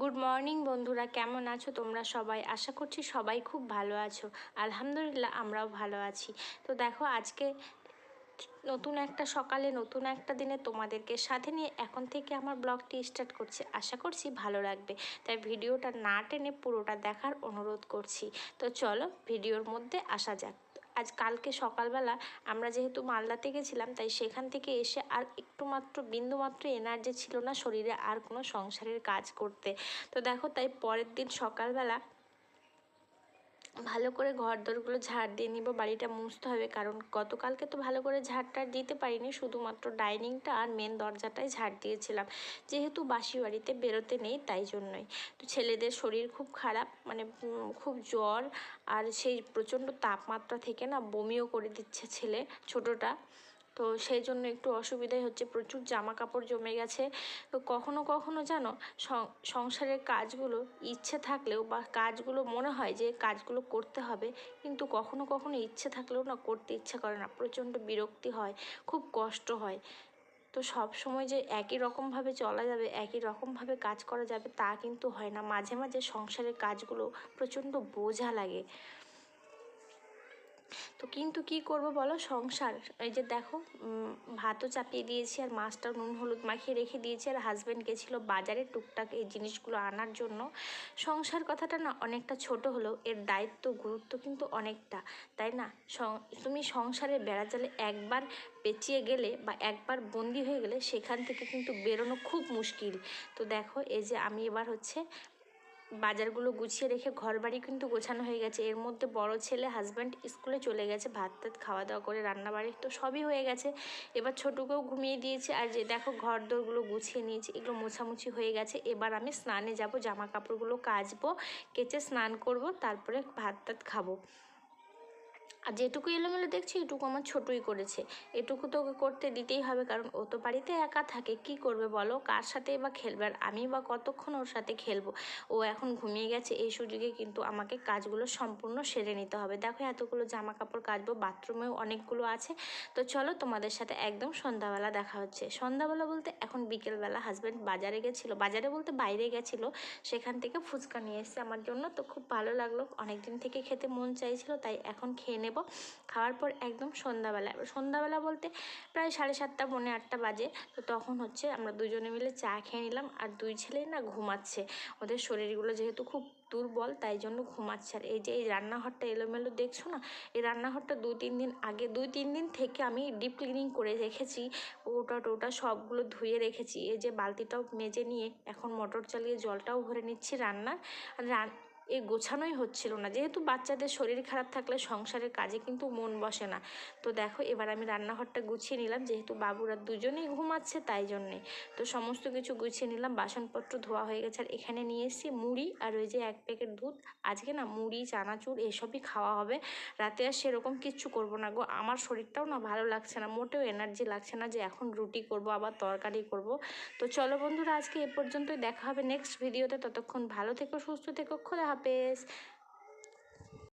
Good morning বন্ধুরা। কেমন আছো তোমরা সবাই? আশা করছি সবাই খুব ভালো আছো। আলহামদুলিল্লাহ, আমরাও ভালো আছি। তো দেখো, আজকে নতুন একটা সকালে, নতুন একটা দিনে তোমাদেরকে সাথে নিয়ে এখন থেকে আমার ব্লগটি স্টার্ট করছি। আশা করছি ভালো লাগবে। তাই ভিডিওটা না টেনে পুরোটা দেখার অনুরোধ করছি। তো চলো, ভিডিওর মধ্যে আসা যাক। আজ কালকে সকালবেলা আমরা যেহেতু মালদাতে গেছিলাম, তাই সেখান থেকে এসে আর একটু মাত্র বিন্দুমাত্র এনার্জি ছিল না শরীরে আর কোনো সংসারের কাজ করতে। তো দেখো তাই পরের দিন সকালবেলা ভালো করে ঘর দরগুলো ঝাড় দিয়ে নিব, বাড়িটা মুছতে হবে, কারণ গতকালকে তো ভালো করে ঝাড়টা দিতে পারিনি, শুধুমাত্র ডাইনিংটা আর মেন দরজাটাই ঝাড় দিয়েছিলাম। যেহেতু বাসি বাড়িতে বেরোতে নেই, তাই জন্যই। তো ছেলেদের শরীর খুব খারাপ মানে খুব জ্বর, আর সেই প্রচণ্ড তাপমাত্রা থেকে না বমিও করে দিচ্ছে ছেলে, ছোটোটা। তো সেই জন্য একটু অসুবিধাই হচ্ছে। প্রচুর জামা কাপড় জমে গেছে। তো কখনো কখনো জানো সংসারের কাজগুলো ইচ্ছে থাকলেও বা কাজগুলো মনে হয় যে কাজগুলো করতে হবে, কিন্তু কখনো কখনো ইচ্ছে থাকলেও না করতে ইচ্ছে করে না। প্রচণ্ড বিরক্তি হয়, খুব কষ্ট হয়। তো সব সময় যে একই রকমভাবে চলা যাবে, একই রকমভাবে কাজ করা যাবে তা কিন্তু হয় না। মাঝে মাঝে সংসারের কাজগুলো প্রচণ্ড বোঝা লাগে। তো কিন্তু কি করব বলো? সংসার। এই যে দেখো ভাতও চাপিয়ে দিয়েছি আর মাছটা নুন হলুদ মাখিয়ে রেখে দিয়েছি আর হাজব্যান্ড গেছিল বাজারে টুকটাক এই জিনিসগুলো আনার জন্য। সংসার কথাটা না অনেকটা ছোট হলেও এর দায়িত্ব, গুরুত্ব কিন্তু অনেকটা, তাই না? তুমি সংসারে বেড়া জালে একবার পেঁচিয়ে গেলে বা একবার বন্দি হয়ে গেলে সেখান থেকে কিন্তু বেরোনো খুব মুশকিল। তো দেখো, এই যে আমি এবার হচ্ছে বাজারগুলো গুছিয়ে রেখে ঘর বাড়ি কিন্তু গোছানো হয়ে গেছে। এর মধ্যে বড় ছেলে হাজব্যান্ড স্কুলে চলে গেছে। ভাত টাত খাওয়া দাওয়া করে রান্না বাড়ি তো সবই হয়ে গেছে। এবার ছোটোকেও ঘুমিয়ে দিয়েছে। আর যে দেখো ঘর দোরগুলো গুছিয়ে নিয়েছে, এগুলো মোছামুছি হয়ে গেছে। এবার আমি স্নানে যাব জামা কাপড়গুলো কাচবো, কেচে স্নান করব, তারপরে ভাত টাত খাব। আর যেটুকু এলোমেলো দেখছি, এটুকু আমার ছোটই করেছে। এটুকু তো করতে দিতেই হবে, কারণ ও তো বাড়িতে একা থাকে, কি করবে বলো? কার সাথেই বা খেলবে? আর আমি বা কতক্ষণ ওর সাথে খেলব? ও এখন ঘুমিয়ে গেছে, এই সুযোগে কিন্তু আমাকে কাজগুলো সম্পূর্ণ সেরে নিতে হবে। দেখো, এতগুলো জামা কাপড় কাচবো, বাথরুমেও অনেকগুলো আছে। তো চলো, তোমাদের সাথে একদম সন্ধ্যাবেলা দেখা হচ্ছে। সন্ধ্যাবেলা বলতে এখন বিকেলবেলা হাজব্যান্ড বাজারে গেছিল। বাজারে বলতে বাইরে গেছিল, সেখান থেকে ফুচকা নিয়ে এসেছে আমার জন্য। তো খুব ভালো লাগল। অনেক দিন থেকে খেতে মন চাইছিল, তাই এখন খেয়ে নেব। খাওয়ার পর একদম সন্ধ্যাবেলা। এবার সন্ধ্যাবেলা বলতে প্রায় সাড়ে সাতটা, পৌনে আটটা বাজে। তো তখন হচ্ছে আমরা দুজনে মিলে চা খেয়ে নিলাম। আর দুই ছেলে না ঘুমাচ্ছে। ওদের শরীরগুলো যেহেতু খুব দুর্বল, তাই জন্য ঘুমাচ্ছে। আর এই যে এই রান্নাঘরটা এলোমেলো দেখছ না? এই রান্নাঘরটা দুই তিন দিন আগে দুই তিন দিন থেকে আমি ডিপ ক্লিনিং করে রেখেছি। ওটা টোটা সবগুলো ধুয়ে রেখেছি। এই যে বালতিটাও মেজে নিয়ে এখন মোটর চালিয়ে জলটাও ভরে নিচ্ছি রান্নার। আর এই গোছানোই হচ্ছিল না। যেহেতু বাচ্চাদের শরীর খারাপ থাকলে সংসারের কাজে কিন্তু মন বসে না। তো দেখো, এবার আমি রান্নাঘরটা গুছিয়ে নিলাম। যেহেতু বাবুরা দুজনেই ঘুমাচ্ছে, তাই জন্যে। তো সমস্ত কিছু গুছিয়ে নিলাম। বাসনপত্র ধোয়া হয়ে গেছে। আর এখানে নিয়ে এসেছি মুড়ি আর ওই যে এক প্যাকেট দুধ। আজকে না মুড়ি, চানাচুর এসবই খাওয়া হবে। রাতে আর সেরকম কিচ্ছু করব না গো। আমার শরীরটাও না ভালো লাগছে না। মোটেও এনার্জি লাগছে না যে এখন রুটি করব, আবার তরকারি করব। তো চলো বন্ধুরা, আজকে এ পর্যন্তই। দেখা হবে নেক্সট ভিডিওতে। ততক্ষণ ভালো থেকো, সুস্থ থেকো। খোদা Is.